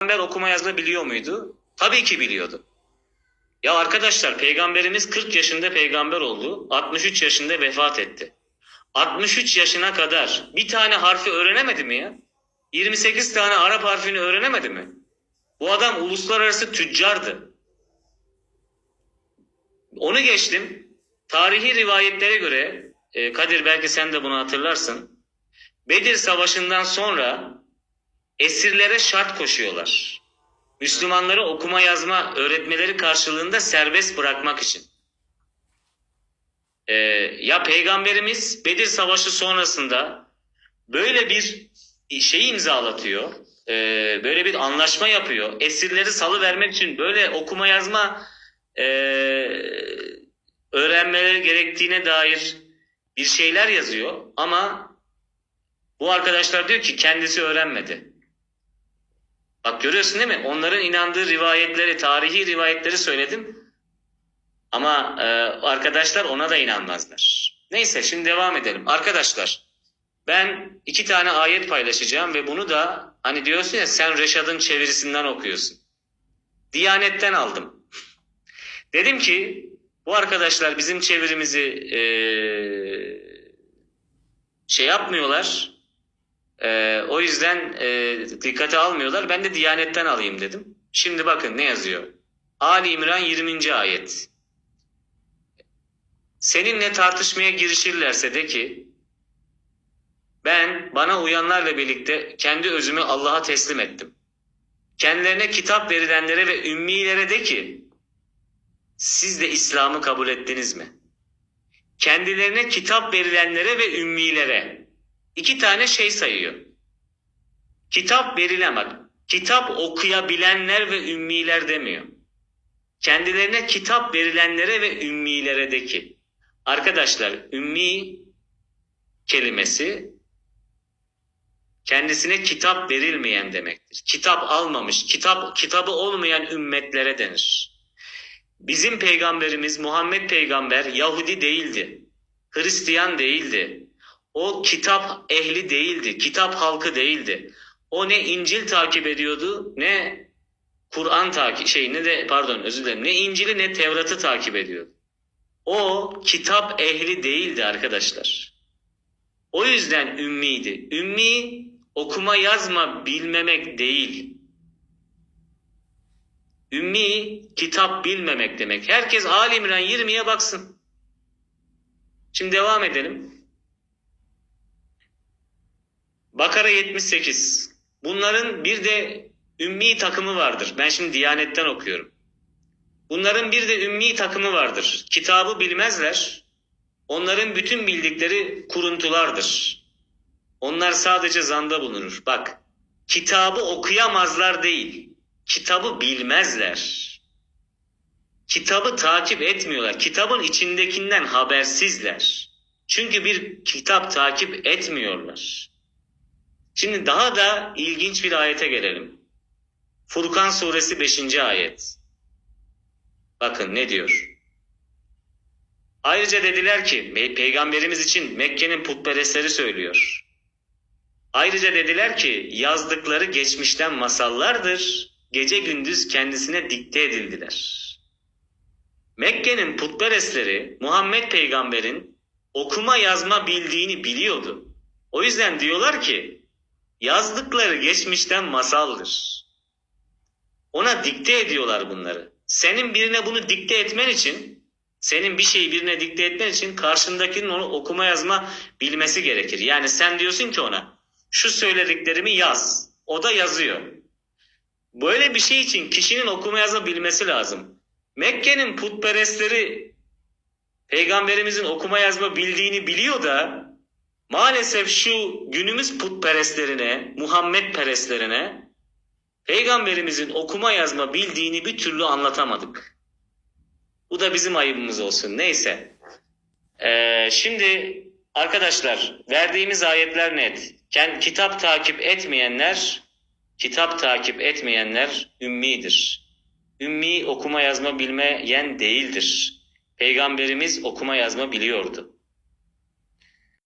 Peygamber okuma yazma biliyor muydu? Tabii ki biliyordu. Ya arkadaşlar peygamberimiz 40 yaşında peygamber oldu. 63 yaşında vefat etti. 63 yaşına kadar bir tane harfi öğrenemedi mi ya? 28 tane Arap harfini öğrenemedi mi? Bu adam uluslararası tüccardı. Onu geçtim. Tarihi rivayetlere göre, e, Kadir belki sen de bunu hatırlarsın. Bedir Savaşı'ndan sonra esirlere şart koşuyorlar. Müslümanları okuma yazma öğretmeleri karşılığında serbest bırakmak için. Ee, ya Peygamberimiz Bedir Savaşı sonrasında böyle bir şey imzalatıyor, ee, böyle bir anlaşma yapıyor. Esirleri salı vermek için böyle okuma yazma ee, öğrenmeleri gerektiğine dair bir şeyler yazıyor. Ama bu arkadaşlar diyor ki kendisi öğrenmedi. Bak görüyorsun değil mi? Onların inandığı rivayetleri, tarihi rivayetleri söyledim. Ama e, arkadaşlar ona da inanmazlar. Neyse şimdi devam edelim. Arkadaşlar ben iki tane ayet paylaşacağım ve bunu da hani diyorsun ya sen Reşad'ın çevirisinden okuyorsun. Diyanetten aldım. Dedim ki bu arkadaşlar bizim çevirimizi e, şey yapmıyorlar. Ee, o yüzden e, dikkate almıyorlar. Ben de Diyanet'ten alayım dedim. Şimdi bakın ne yazıyor. Ali İmran 20. ayet. Seninle tartışmaya girişirlerse de ki ben bana uyanlarla birlikte kendi özümü Allah'a teslim ettim. Kendilerine kitap verilenlere ve ümmilere de ki siz de İslam'ı kabul ettiniz mi? Kendilerine kitap verilenlere ve ümmilere iki tane şey sayıyor. Kitap verilen bak. Kitap okuyabilenler ve ümmiler demiyor. Kendilerine kitap verilenlere ve ümmilere de ki. Arkadaşlar ümmi kelimesi kendisine kitap verilmeyen demektir. Kitap almamış, kitap kitabı olmayan ümmetlere denir. Bizim peygamberimiz Muhammed peygamber Yahudi değildi. Hristiyan değildi. O kitap ehli değildi. Kitap halkı değildi. O ne İncil takip ediyordu ne Kur'an takip şey ne de pardon özür dilerim ne İncil'i ne Tevrat'ı takip ediyordu. O kitap ehli değildi arkadaşlar. O yüzden ümmiydi. Ümmi okuma yazma bilmemek değil. Ümmi kitap bilmemek demek. Herkes Ali İmran 20'ye baksın. Şimdi devam edelim. Bakara 78. Bunların bir de ümmi takımı vardır. Ben şimdi Diyanet'ten okuyorum. Bunların bir de ümmi takımı vardır. Kitabı bilmezler. Onların bütün bildikleri kuruntulardır. Onlar sadece zanda bulunur. Bak, kitabı okuyamazlar değil. Kitabı bilmezler. Kitabı takip etmiyorlar. Kitabın içindekinden habersizler. Çünkü bir kitap takip etmiyorlar. Şimdi daha da ilginç bir ayete gelelim. Furkan suresi 5. ayet. Bakın ne diyor. Ayrıca dediler ki peygamberimiz için Mekke'nin putperestleri söylüyor. Ayrıca dediler ki yazdıkları geçmişten masallardır. Gece gündüz kendisine dikte edildiler. Mekke'nin putperestleri Muhammed peygamberin okuma yazma bildiğini biliyordu. O yüzden diyorlar ki yazdıkları geçmişten masaldır. Ona dikte ediyorlar bunları. Senin birine bunu dikte etmen için, senin bir şeyi birine dikte etmen için karşındakinin onu okuma yazma bilmesi gerekir. Yani sen diyorsun ki ona şu söylediklerimi yaz. O da yazıyor. Böyle bir şey için kişinin okuma yazma bilmesi lazım. Mekke'nin putperestleri peygamberimizin okuma yazma bildiğini biliyor da maalesef şu günümüz putperestlerine, Muhammed perestlerine peygamberimizin okuma yazma bildiğini bir türlü anlatamadık. Bu da bizim ayıbımız olsun. Neyse. Ee, şimdi arkadaşlar verdiğimiz ayetler net. Kend, kitap takip etmeyenler kitap takip etmeyenler ümmidir. Ümmi okuma yazma bilmeyen değildir. Peygamberimiz okuma yazma biliyordu.